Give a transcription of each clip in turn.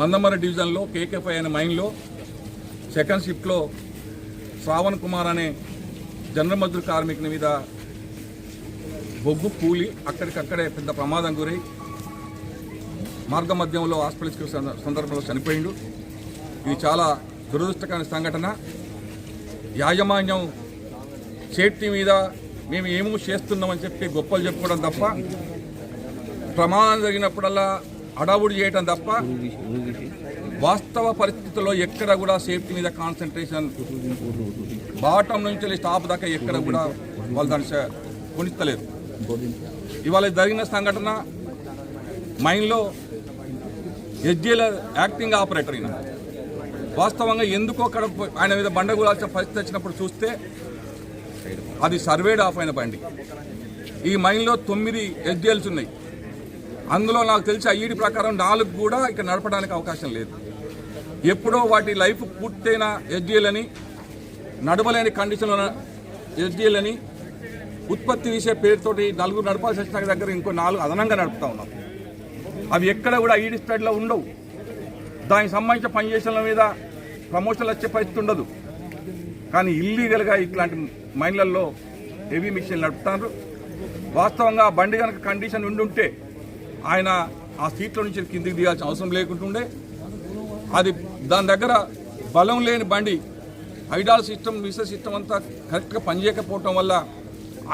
మందమర డివిజన్లో కేకేఫై అనే మైన్లో సెకండ్ షిఫ్ట్లో శ్రావణ్ కుమార్ అనే జనరల్ మజ్దూర్ కార్మికుని మీద బొగ్గు కూలి అక్కడికక్కడే పెద్ద ప్రమాదం గురై మార్గ మధ్యంలో హాస్పిటల్స్కి సందర్భంలో చనిపోయిండు. ఇది చాలా దురదృష్టకరమైన సంఘటన. యాజమాన్యం సేఫ్టీ మీద మేము ఏమో చేస్తున్నామని చెప్పి గొప్పలు చెప్పుకోవడం తప్ప ప్రమాదం జరిగినప్పుడల్లా అడావుడి చేయడం తప్ప వాస్తవ పరిస్థితుల్లో ఎక్కడ కూడా సేఫ్టీ మీద కాన్సన్ట్రేషన్ బాటం నుంచి వెళ్ళి స్టాప్ దాకా ఎక్కడ కూడా వాళ్ళు దాన్ని చే- కొనిస్తలేరు ఇవాళ జరిగిన సంఘటన మైన్లో ఎస్జీల యాక్టింగ్ ఆపరేటర్ ఈయన. వాస్తవంగా ఎందుకో అక్కడ ఆయన మీద బండ కూడాల్సిన పరిస్థితి వచ్చినప్పుడు చూస్తే అది సర్వేడ్ ఆఫ్ అయిన బండి. ఈ మైన్లో తొమ్మిది ఎస్డిఎల్స్ ఉన్నాయి. అందులో నాకు తెలిసి ఐఈడి ప్రకారం నాలుగు కూడా ఇక్కడ నడపడానికి అవకాశం లేదు. ఎప్పుడో వాటి లైఫ్ పూర్తయిన ఎస్డీఎలని నడవలేని కండిషన్లో ఎస్డీఎలని ఉత్పత్తి చేసే పేరుతోటి నలుగురు నడపాల్సి వచ్చిన దగ్గర ఇంకో నాలుగు అదనంగా నడుపుతా ఉన్నాం. అవి ఎక్కడ కూడా ఐఈడి స్టడీలో ఉండవు. దానికి సంబంధించిన పనిచేసిన మీద ప్రమోషన్లు వచ్చే పరిస్థితి ఉండదు. కానీ ఇల్లీగల్గా ఇట్లాంటి మైన్లలో హెవీ మిషన్లు నడుపుతారు వాస్తవంగా బండి కనుక కండిషన్ ఉండుంటే ఆయన ఆ సీట్లో నుంచి కిందికి దిగాల్సిన అవసరం లేకుంటుండే. అది దాని దగ్గర బలం లేని బండి హైడాల్ సిస్టమ్ మిసర్ సిస్టమ్ అంతా కరెక్ట్గా పనిచేయకపోవటం వల్ల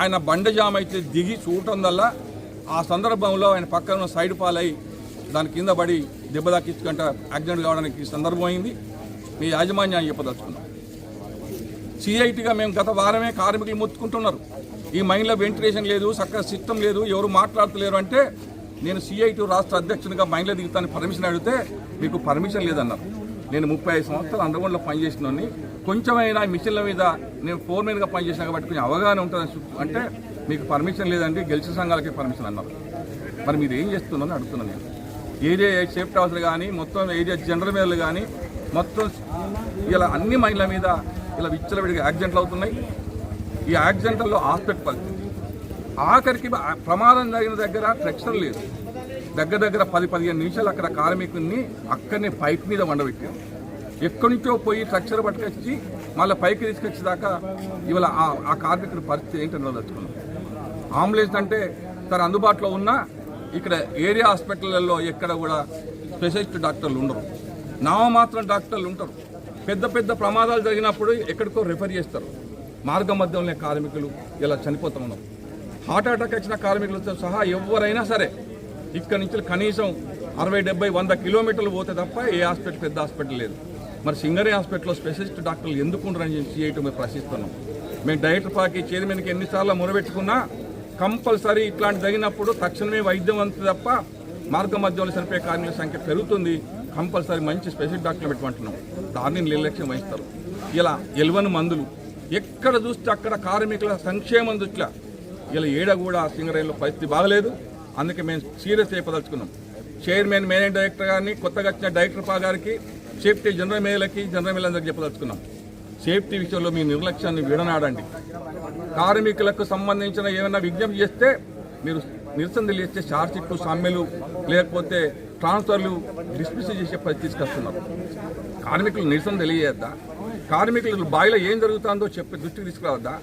ఆయన బండ జామ్ అయితే దిగి చూడటం వల్ల ఆ సందర్భంలో ఆయన పక్కన ఉన్న సైడ్ పాలై దాని కింద పడి దెబ్బ దాకించుకుంట యాక్సిడెంట్ కావడానికి సందర్భం అయింది. మీ యాజమాన్యాన్ని చెప్పదలుచుకున్నాం. సిఐటిగా మేము గత వారమే కార్మికులు మొత్తుకుంటున్నారు. ఈ మైన్లో వెంటిలేషన్ లేదు చక్కగా సిస్టమ్ లేదు ఎవరు మాట్లాడతలేరు అంటే నేను సిఐటి రాష్ట్ర అధ్యక్షునిగా మైన్లో దిగుతాను పర్మిషన్ అడిగితే మీకు పర్మిషన్ లేదన్నారు. నేను ముప్పై ఐదు సంవత్సరాలు అండర్గ్రౌండ్లో పనిచేసినోని కొంచెమైనా మిషన్ల మీద నేను ఫోర్మెన్గా పనిచేసిన కాబట్టి కొంచెం అవగాహన ఉంటుందని అంటే మీకు పర్మిషన్ లేదండి గెలిచిన సంఘాలకే పర్మిషన్ అన్నారు. మరి మీరు ఏం చేస్తున్నారని అడుగుతున్నాను నేను. ఏరియా సేఫ్టీ హౌస్లు కానీ మొత్తం ఏరియా జనరల్ మేలు కానీ మొత్తం ఇలా అన్ని మహిళల మీద ఇలా విచ్చలవిడిగా యాక్సిడెంట్లు అవుతున్నాయి. ఈ యాక్సిడెంట్లలో హాస్పిటల్ పరిస్థితి ఆఖరికి ప్రమాదం జరిగిన దగ్గర ట్రెక్చర్ లేదు. దగ్గర దగ్గర పది పదిహేను నిమిషాలు అక్కడ కార్మికుల్ని అక్కడనే పైప్ మీద వండబెట్టాం. ఎక్కడి నుంచో పోయి ట్రక్చర్ పట్టుకొచ్చి మళ్ళీ పైకి తీసుకొచ్చేదాకా ఇవాళ ఆ- ఆ కార్మికుడి పరిస్థితి ఏంటని తెలుసుకున్నాం అంబులెన్స్ అంటే తన అందుబాటులో ఉన్న ఇక్కడ ఏరియా హాస్పిటల్లో ఎక్కడ కూడా స్పెషలిస్ట్ డాక్టర్లు ఉండరు. నామమాత్రం డాక్టర్లు ఉంటారు. పెద్ద పెద్ద ప్రమాదాలు జరిగినప్పుడు ఎక్కడికో రిఫర్ చేస్తారు. మార్గ మధ్యంలో కార్మికులు ఇలా చనిపోతూ ఉన్నారు. హార్ట్ అటాక్ వచ్చిన కార్మికులతో సహా ఎవరైనా సరే ఇక్కడ నుంచి కనీసం అరవై డెబ్బై వంద కిలోమీటర్లు పోతే తప్ప ఏ హాస్పిటల్ పెద్ద హాస్పిటల్ లేదు. మరి సింగరే హాస్పిటల్లో స్పెషలిస్ట్ డాక్టర్లు ఎందుకు ఉండరని చెప్పి సిఐటి మేము ప్రశ్నిస్తున్నాం. మేము డైరెక్టర్ పాకి చైర్మన్కి ఎన్నిసార్లు మొరబెట్టుకున్నా కంపల్సరీ ఇట్లాంటి జరిగినప్పుడు తక్షణమే వైద్యం అంతే తప్ప మార్గ మధ్యంలో చనిపోయే కార్మికుల సంఖ్య పెరుగుతుంది. కంపల్సరీ మంచి స్పెషల్ డాక్టర్లు పెట్టమంటున్నాం దాన్ని నిర్లక్ష్యం వహిస్తారు. ఇలా ఎలవని మందులు ఎక్కడ చూస్తే అక్కడ కార్మికుల సంక్షేమం దృష్ట్యా ఇలా ఏడ కూడా సింగరేణిలో పరిస్థితి బాగలేదు. అందుకే మేము సీరియస్ అయిపోదలుచుకున్నాం చైర్మన్ మేనేజింగ్ డైరెక్టర్ గారిని కొత్తగా వచ్చిన డైరెక్టర్ పా గారికి సేఫ్టీ జనరల్ మేయర్లకి జనరల్ మేయర్లందరికీ చెప్పదలుచుకున్నాం. సేఫ్టీ విషయంలో మీ నిర్లక్ష్యాన్ని విడనాడండి. కార్మికులకు సంబంధించిన ఏమైనా విజ్ఞప్తి చేస్తే మీరు నిరసన తెలియజేస్తే షార్ట్షీట్ సమ్మెలు లేకపోతే ట్రాన్స్ఫర్లు డిస్మిస్ చేసే పరిస్థితి తీసుకొస్తున్నారు కార్మికులు నిరసన తెలియజేద్దా? కార్మికులు బాయిలో ఏం జరుగుతుందో చెప్పి దృష్టికి తీసుకురావద్దా?